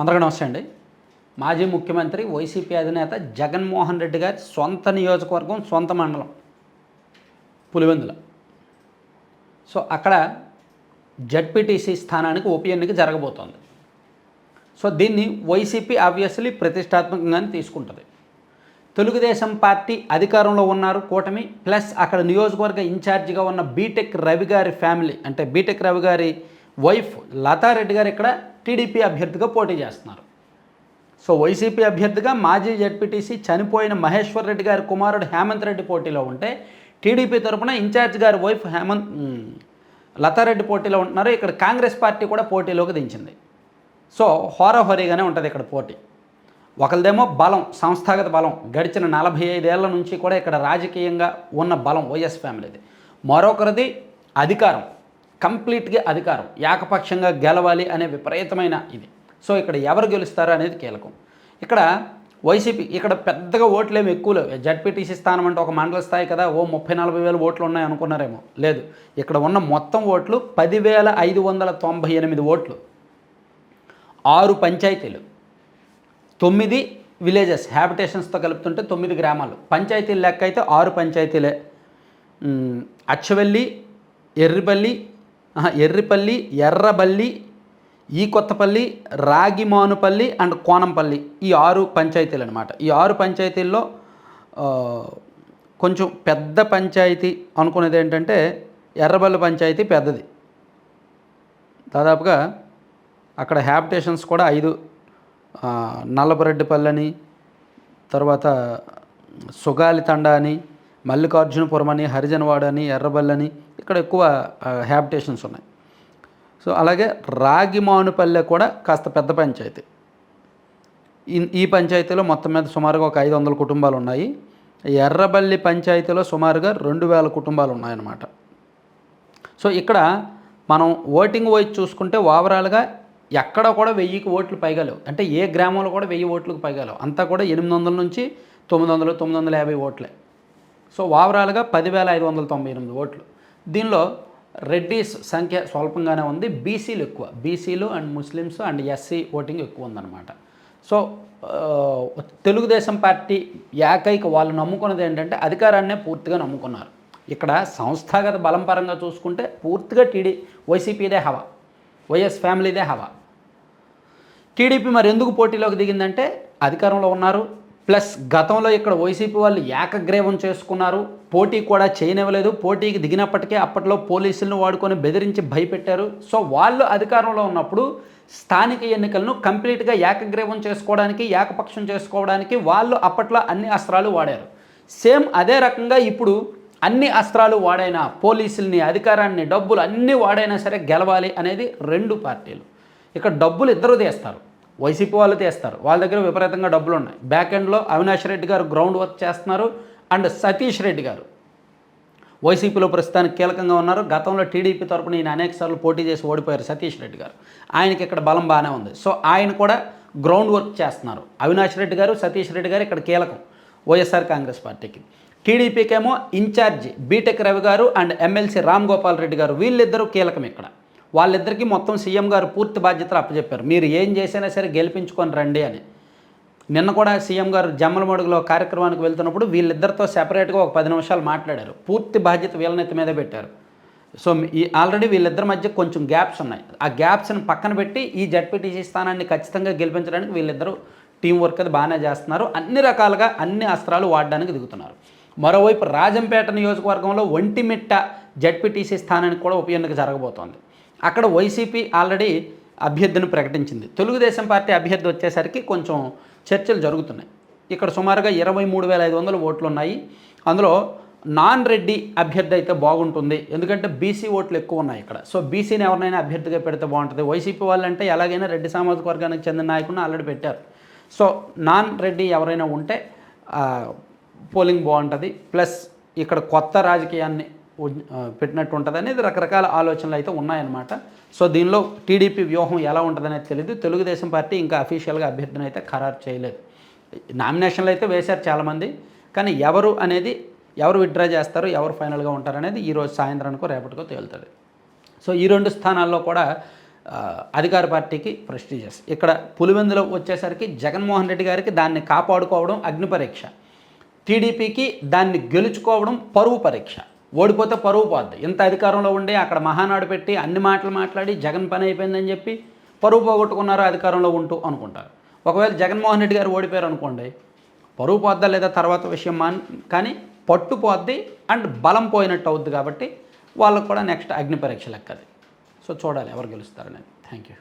అందరికీ నమస్తే అండి. మాజీ ముఖ్యమంత్రి వైసీపీ అధినేత జగన్మోహన్ రెడ్డి గారి సొంత నియోజకవర్గం సొంత మండలం పులివెందుల. సో అక్కడ జడ్పీటీసీ స్థానానికి ఉప ఎన్నిక జరగబోతోంది. సో దీన్ని వైసీపీ ఆబ్వియస్లీ ప్రతిష్టాత్మకంగానే తీసుకుంటుంది. తెలుగుదేశం పార్టీ అధికారంలో ఉన్నారు కూటమి ప్లస్ అక్కడ నియోజకవర్గ ఇన్ఛార్జిగా ఉన్న బీటెక్ రవి గారి ఫ్యామిలీ అంటే బీటెక్ రవి గారి వైఫ్ లతారెడ్డి గారు ఇక్కడ టీడీపీ అభ్యర్థిగా పోటీ చేస్తున్నారు. సో వైసీపీ అభ్యర్థిగా మాజీ జడ్పీటీసీ చనిపోయిన మహేశ్వర్ రెడ్డి గారి కుమారుడు హేమంత్ రెడ్డి పోటీలో ఉంటే టీడీపీ తరఫున ఇన్ఛార్జ్ గారి వైఫ్ హేమంత్ లతారెడ్డి పోటీలో ఉంటున్నారు. ఇక్కడ కాంగ్రెస్ పార్టీ కూడా పోటీలోకి దించింది. సో హోరాహోరీగానే ఉంటుంది ఇక్కడ పోటీ. ఒకరిదేమో బలం సంస్థాగత బలం గడిచిన నలభై ఐదేళ్ళ నుంచి కూడా ఇక్కడ రాజకీయంగా ఉన్న బలం వైఎస్ ఫ్యామిలీది. మరొకరిది అధికారం. కంప్లీట్గా అధికారం ఏకపక్షంగా గెలవాలి అనే విపరీతమైన ఇది. సో ఇక్కడ ఎవరు గెలుస్తారు అనేది కీలకం. ఇక్కడ వైసీపీ ఇక్కడ పెద్దగా ఓట్లు ఏమి ఎక్కువ లేవు. జడ్పీటీసీ స్థానం అంటే ఒక మండల స్థాయి కదా ఓ ముప్పై నలభై వేల ఓట్లు ఉన్నాయి అనుకున్నారేమో. లేదు. ఇక్కడ ఉన్న మొత్తం ఓట్లు పదివేల ఐదు వందల తొంభై ఎనిమిది ఓట్లు. ఆరు పంచాయతీలు. తొమ్మిది విలేజెస్ హ్యాబిటేషన్స్తో కలుపుతుంటే తొమ్మిది గ్రామాలు. పంచాయతీల లెక్క అయితే ఆరు పంచాయతీలే. అచ్చవెల్లి ఎర్రిపల్లి ఎర్రిపల్లి ఎర్రబల్లి ఈ కొత్తపల్లి రాగిమానుపల్లి అండ్ కోనంపల్లి ఈ ఆరు పంచాయతీలు అనమాట ఈ ఆరు పంచాయతీల్లో కొంచెం పెద్ద పంచాయతీ అనుకునేది ఏంటంటే ఎర్రబల్లి పంచాయతీ పెద్దది. దాదాపుగా అక్కడ హ్యాబిటేషన్స్ కూడా ఐదు నల్లబరెడ్డిపల్లి అని తర్వాత సుగాలి తండా అని మల్లికార్జునపురం అని హరిజనవాడ అని ఎర్రబల్లి అని ఇక్కడ ఎక్కువ హ్యాబిటేషన్స్ ఉన్నాయి. సో అలాగే రాగిమానుపల్లె కూడా కాస్త పెద్ద పంచాయతీ. ఈ ఈ పంచాయతీలో మొత్తం మీద సుమారుగా ఒక ఐదు వందల కుటుంబాలు ఉన్నాయి. ఎర్రబల్లి పంచాయతీలో సుమారుగా రెండు వేల కుటుంబాలు ఉన్నాయన్నమాట. సో ఇక్కడ మనం ఓటింగ్ వైజ్ చూసుకుంటే ఓవరాల్గా ఎక్కడ కూడా వెయ్యికి ఓట్లు పైగా లేవు. అంటే ఏ గ్రామంలో కూడా వెయ్యి ఓట్లకు పైగా లేవు. అంతా కూడా ఎనిమిది వందల నుంచి తొమ్మిది వందలు తొమ్మిది వందల యాభై ఓట్లే. సో ఓవరాల్గా పదివేల ఐదు వందల తొంభై ఎనిమిది ఓట్లు. దీనిలో రెడ్డీస్ సంఖ్య స్వల్పంగానే ఉంది. బీసీలు ఎక్కువ. బీసీలు and Muslims and SC voting ఎక్కువ ఉందన్నమాట. సో తెలుగుదేశం పార్టీ ఏకైక వాళ్ళు నమ్ముకున్నది ఏంటంటే అధికారాన్నే పూర్తిగా నమ్ముకున్నారు. ఇక్కడ సంస్థాగత బలం పరంగా చూసుకుంటే పూర్తిగా టీడీ వైసీపీదే హవా. వైఎస్ ఫ్యామిలీదే హవా. టీడీపీ మరి ఎందుకు పోటీలోకి దిగిందంటే అధికారంలో ఉన్నారు. ప్లస్ గతంలో ఇక్కడ వైసీపీ వాళ్ళు ఏకగ్రీవం చేసుకున్నారు. పోటీ కూడా చేయనివ్వలేదు. పోటీకి దిగినప్పటికీ అప్పట్లో పోలీసులను వాడుకొని బెదిరించి భయపెట్టారు. సో వాళ్ళు అధికారంలో ఉన్నప్పుడు స్థానిక ఎన్నికలను కంప్లీట్గా ఏకగ్రీవం చేసుకోవడానికి ఏకపక్షం చేసుకోవడానికి వాళ్ళు అప్పట్లో అన్ని అస్త్రాలు వాడారు. సేమ్ అదే రకంగా ఇప్పుడు అన్ని అస్త్రాలు వాడైనా పోలీసుల్ని అధికారాన్ని డబ్బులు అన్నీ వాడైనా సరే గెలవాలి అనేది రెండు పార్టీలు. ఇక్కడ డబ్బులు ఇద్దరు తీస్తారు. వైసీపీ వాళ్ళు తీస్తారు. వాళ్ళ దగ్గర విపరీతంగా డబ్బులు ఉన్నాయి బ్యాక్ ఎండ్లో అవినాష్ రెడ్డి గారు గ్రౌండ్ వర్క్ చేస్తున్నారు అండ్ సతీష్ రెడ్డి గారు. వైసీపీలో ప్రస్తుతానికి కీలకంగా ఉన్నారు. గతంలో టీడీపీ తరపున ఈయన అనేక సార్లు పోటీ చేసి ఓడిపోయారు సతీష్ రెడ్డి గారు. ఆయనకి ఇక్కడ బలం బాగానే ఉంది. సో ఆయన కూడా గ్రౌండ్ వర్క్ చేస్తున్నారు. అవినాష్ రెడ్డి గారు సతీష్ రెడ్డి గారు ఇక్కడ కీలకం వైఎస్ఆర్ కాంగ్రెస్ పార్టీకి. టీడీపీకేమో ఇన్ఛార్జి బీటెక్ రవి గారు అండ్ ఎమ్మెల్సీ రామ్ గోపాల్ రెడ్డి గారు. వీళ్ళిద్దరూ కీలకం ఇక్కడ. వాళ్ళిద్దరికీ మొత్తం సీఎం గారు పూర్తి బాధ్యతలు అప్పచెప్పారు. మీరు ఏం చేసినా సరే గెలిపించుకొని రండి అని. నిన్న కూడా సీఎం గారు జమ్మలమడుగులో కార్యక్రమానికి వెళ్తున్నప్పుడు వీళ్ళిద్దరితో సెపరేట్గా ఒక పది నిమిషాలు మాట్లాడారు. పూర్తి బాధ్యత వీళ్ళనెత్తి మీద పెట్టారు. సో ఈ ఆల్రెడీ వీళ్ళిద్దరి మధ్య కొంచెం గ్యాప్స్ ఉన్నాయి. ఆ గ్యాప్స్ని పక్కన పెట్టి ఈ జడ్పీటీసీ స్థానాన్ని ఖచ్చితంగా గెలిపించడానికి వీళ్ళిద్దరూ టీం వర్క్ అది బాగానే చేస్తున్నారు. అన్ని రకాలుగా అన్ని అస్త్రాలు వాడడానికి దిగుతున్నారు. మరోవైపు రాజంపేట నియోజకవర్గంలో ఒంటిమిట్ట జడ్పీటీసీ స్థానానికి కూడా ఉప ఎన్నిక జరగబోతోంది. అక్కడ వైసీపీ ఆల్రెడీ అభ్యర్థిని ప్రకటించింది. తెలుగుదేశం పార్టీ అభ్యర్థి వచ్చేసరికి కొంచెం చర్చలు జరుగుతున్నాయి. ఇక్కడ సుమారుగా ఇరవై మూడు వేల ఐదు వందల ఓట్లు ఉన్నాయి. అందులో నాన్ రెడ్డి అభ్యర్థి అయితే బాగుంటుంది. ఎందుకంటే బీసీ ఓట్లు ఎక్కువ ఉన్నాయి ఇక్కడ. సో బీసీని ఎవరినైనా అభ్యర్థిగా పెడితే బాగుంటుంది. వైసీపీ వాళ్ళంటే ఎలాగైనా రెడ్డి సామాజిక వర్గానికి చెందిన నాయకుడిని ఆల్రెడీ పెట్టారు. సో నాన్ రెడ్డి ఎవరైనా ఉంటే పోలింగ్ బాగుంటుంది. ప్లస్ ఇక్కడ కొత్త రాజకీయాన్ని పెట్టినట్టు ఉంటుంది అనేది రకరకాల ఆలోచనలు అయితే ఉన్నాయన్నమాట. సో దీనిలో టీడీపీ వ్యూహం ఎలా ఉంటుందనేది తెలియదు తెలుగుదేశం పార్టీ ఇంకా అఫీషియల్గా అభ్యర్థిని అయితే ఖరారు చేయలేదు. నామినేషన్లు అయితే వేశారు చాలామంది. కానీ ఎవరు అనేది ఎవరు విత్డ్రా చేస్తారు ఎవరు ఫైనల్గా ఉంటారనేది ఈరోజు సాయంత్రానికో రేపటికో తేలుతుంది. సో ఈ రెండు స్థానాల్లో కూడా అధికార పార్టీకి ప్రెస్టీజియస్. ఇక్కడ పులివెందులో వచ్చేసరికి జగన్మోహన్ రెడ్డి గారికి దాన్ని కాపాడుకోవడం అగ్ని పరీక్ష టీడీపీకి దాన్ని గెలుచుకోవడం పరువు పరీక్ష. ఓడిపోతే పరువు పోద్ది. ఇంత అధికారంలో ఉండి అక్కడ మహానాడు పెట్టి అన్ని మాటలు మాట్లాడి జగన్ పని అయిపోయిందని చెప్పి పరువు పోగొట్టుకున్నారు అధికారంలో ఉంటూ అనుకుంటారు. ఒకవేళ జగన్మోహన్ రెడ్డి గారు ఓడిపోయారు అనుకోండి పరువు పోద్దా లేదా తర్వాత విషయం మాన్ కానీ పట్టు పోద్ది అండ్ బలం పోయినట్టు అవుద్ది కాబట్టి వాళ్ళకు కూడా నెక్స్ట్ అగ్ని పరీక్ష లెక్కది. సో చూడాలి ఎవరు గెలుస్తారనేది. Thank you